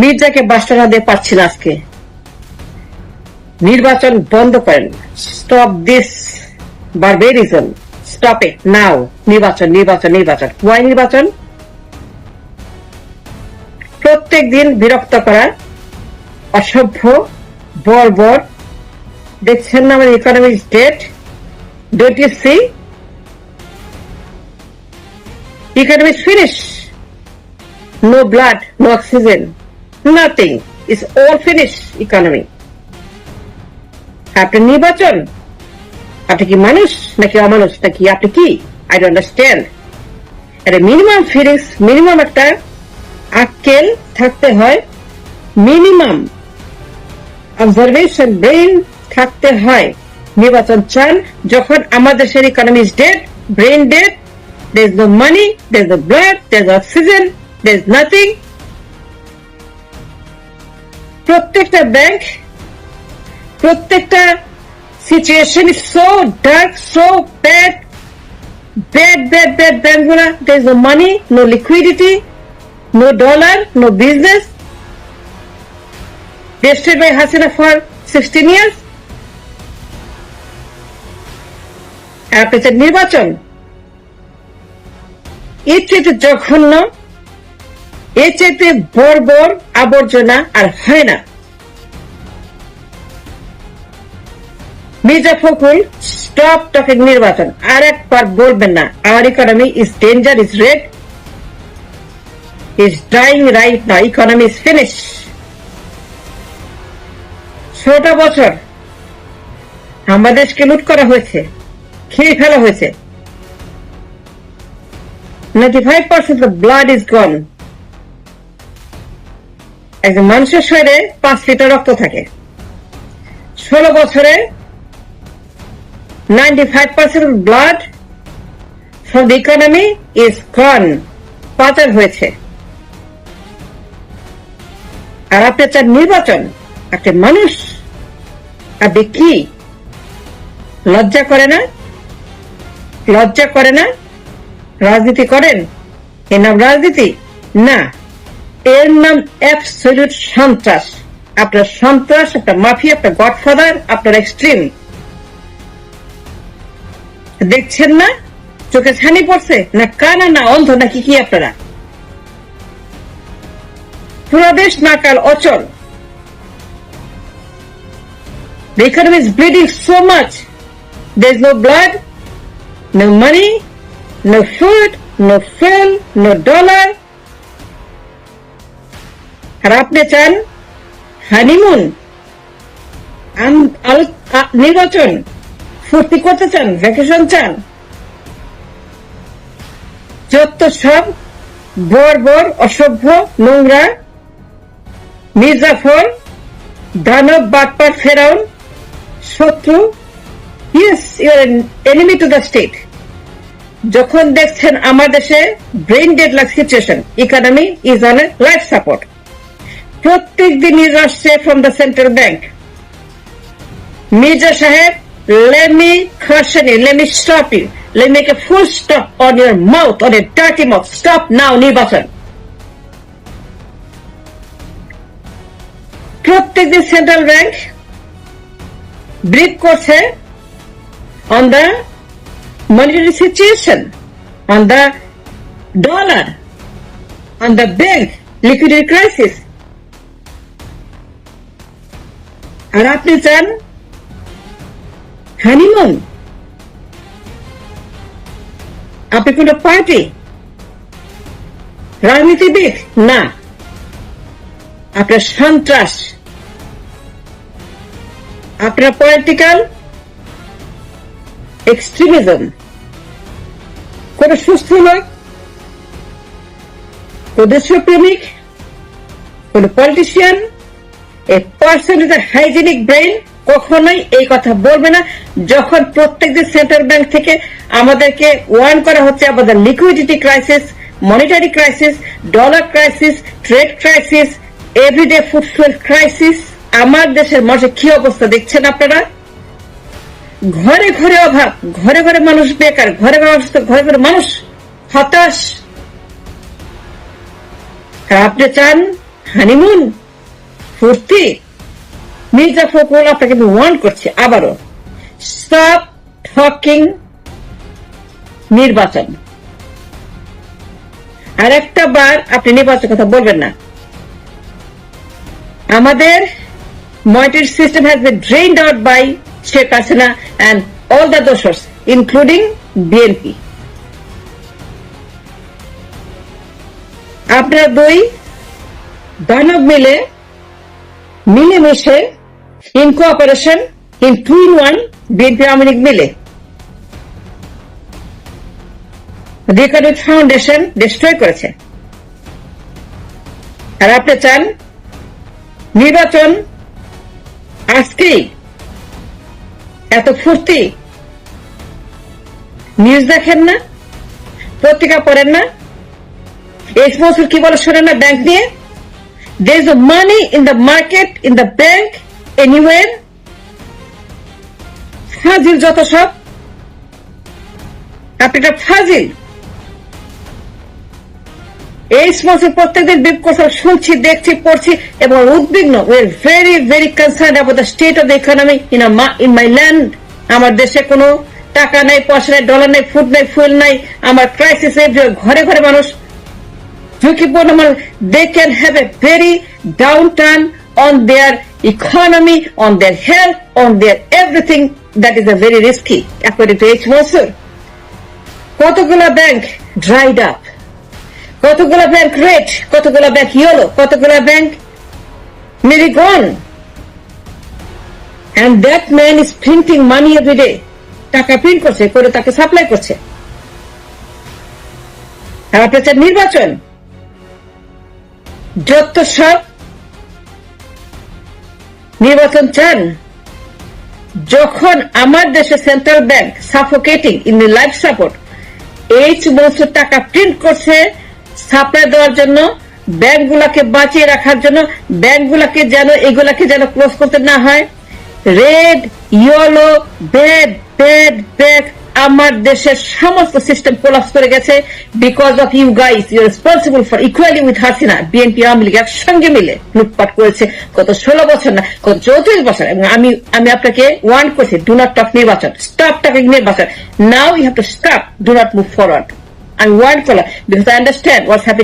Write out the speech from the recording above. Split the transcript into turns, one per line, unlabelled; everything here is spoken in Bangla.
মির্জাকে বাসটা দিয়ে পারছি না আজকে। নির্বাচন বন্ধ করেন। Stop this barbarism stop it now নির্বাচন নির্বাচন নির্বাচন। ওয়াই নির্বাচন? প্রত্যেক দিন বিরক্ত করা অসভ্য বর্বর দেখছেন না আমাদের economic state dot you see economy finish no blood no oxygen, nothing. It's all finished economy. আপনি নির্বাচন আপনি কি মানুষ নাকি অমানুষ নাকি আপনি কি আই ডোন্ট আন্ডারস্ট্যান্ড একটা মিনিমাম ফিলিংস মিনিমাম একটা আক্কেল থাকতে হয় মিনিমাম অবজারভেশন ব্রেইন থাকতে হয় নির্বাচন চান যখন আমাদের দেশের economy is dead brain dead there is no money, there is no blood, there is oxygen, there is nothing. প্রত্যেকটা ব্যাংক প্রত্যেকটা situation is so dark so bad bad bad bad ব্যাংকগুলা there is no money, no liquidity, no dollar, no business. Vested by Hasina for 16 years. আপনি চান নির্বাচন এর চাইতে জঘন্য এর চাইতে বর্বর আবর্জনা আর হয় না। মির্জা ফখরুল স্টপ টকিং নির্বাচন। আর একবার বলবেন না our economy is danger is red is dying right না ইকোনমি ইজ ফিনিশ ষোলোটা বছর আমাদের দেশকে লুট করা হয়েছে, খেয়ে ফেলা হয়েছে। 95% of blood is gone. একজন মানুষের শরীরে পাঁচ লিটার রক্ত থাকে। ষোলো বছরে ninety five percent blood from the economy is gone পাচার হয়েছে। আর আপনি চান নির্বাচন একটা মানুষ, আপনি কি? লজ্জা করে না? লজ্জা করে না? রাজনীতি করেন? এর নাম রাজনীতি? না। এর নাম অ্যাবসলিউট সন্ত্রাস। আপনার সন্ত্রাস আপনার মাফিয়া আপনার গডফাদার আপনার এক্সট্রিম দেখছেন না? চোখে ছানি পড়ছে? না কানা না অন্ধ নাকি কি আপনারা? পুরো নাকাল অচল। The economy is bleeding so much. There's no blood, no money, no food, no fuel, no dollar. আর আপনি চান হানিমুন নির্বাচন, ফুর্তি করতে চান ভ্যাকেশন চান, যত সব বর্বর অসভ্য, নোংরা মির্জাফর দানব, বাটপার, ফেরাউন, শত্রু yes your enemy to the state যখন দেখছেন আমার দেশে ব্রেন ডেড লাগ situation economy is on life support প্রত্যেক দিন নিউজ আসছে from the central bank Mirza সাহেব let me খরশনি let me stop you let make a full stop on your mouth on a dirty mouth stop now নির্বাচন প্রত্যেক দিন সেন্ট্রাল ব্যাংক ব্রিফ করছে on the monetary situation, on the dollar, on the bank liquidity crisis. আর আপনি চান হানিমুন? আপনি কোন পার্টি? রাজনীতিবিদ? না। আপনার সন্ত্রাস। আপনার পলিটিক্যাল এক্সট্রিমিজম কোন সুস্থ লোক কোন দেশপ্রেমিক? কোন politician a person is hygienic brain কখনোই এই কথা বলবে না। যখন প্রত্যেক প্রত্যেকদিন সেন্ট্রাল ব্যাংক থেকে আমাদেরকে ওয়ার্ন করা হচ্ছে আমাদের liquidity crisis monetary crisis dollar crisis trade crisis everyday food fuel crisis আমার দেশের মানুষের কি অবস্থা দেখছেন আপনারা? ঘরে ঘরে অভাব, ঘরে ঘরে মানুষ বেকার, ঘরে ঘরে অসুস্থ, ঘরে ঘরে মানুষ হতাশ। আপনি চান? হানিমুন ফুর্তি মির্জা ফখরুল আপনাকে আমি ওয়ার্ন করছি আবারও। স্টপ টকিং নির্বাচন। আর একটা বার আপনি নির্বাচন কথা বলবেন না। আমাদের monetary system has been drained out by Sheikh Hasina and all the doshers, including BNP. আপনারা দুই দানব মিলে মিলেমিশে in cooperation in two in one BNP Awami League মিলে। রিকার্ডিট ফাউন্ডেশন ডিস্ট্রয় করেছে। আর আপনি চান, নির্বাচন আজকেই, এত ফুর্তি নিউজ দেখেন না, পত্রিকা পড়েন না, এই বছর কি বলে শোনেন না ব্যাংক নিয়ে? There is money in the market in the bank anywhere ফাজিল যত সব। আপনি একটা ফাজিল। এই সমস্ত প্রত্যেকদিন বিপ শুনছি, দেখছি, পড়ছি এবং উদ্বিগ্ন। We are very very concern about the state of the economy in in my land আমার দেশে কোনো টাকা নাই, পয়সা নাই ডলার নাই ফুড নাই ফুয়েল নাই। আমার ক্রাইসিস ঘরে ঘরে মানুষ ঝুঁকিপূর্ণ মানুষ they can have a very downturn on their economy on their health on their everything that is a very risky according to H কতগুলো ব্যাংক ড্রাইড আপ কতগুলো ব্যাংক রেড কতগুলো ব্যাংক ইয়েলো কতগুলো bank merry gone and that man is printing money every day টাকা প্রিন্ট করছে, করে তাকে সাপ্লাই করছে। আর আপনার নির্বাচন। যত সব নির্বাচন চান। যখন আমার দেশে central bank suffocating in the life support H বছর টাকা প্রিন্ট করছে সাপ্লাই দেওয়ার জন্য, ব্যাংকগুলোকে বাঁচিয়ে রাখার জন্য, ব্যাংকগুলোকে যেন, এগুলাকে যেন ক্লোজ করতে না হয়। Red yellow bad bad bad আমার দেশের সমস্ত সিস্টেম কোলাপস করে গেছে because of you guys you responsible for equally with Hasina BNP Awami League একসঙ্গে মিলে লুটপাট করেছে গত ষোলো বছর না, গত চৌত্রিশ বছর। এবং আমি আমি আপনাকে ওয়ার্ন করছি ডু নট টক নির্বাচন স্টপ টকিং নির্বাচন। Now you have to stop do not move forward আমি ওয়ার্ন করলাম because I understand what's happening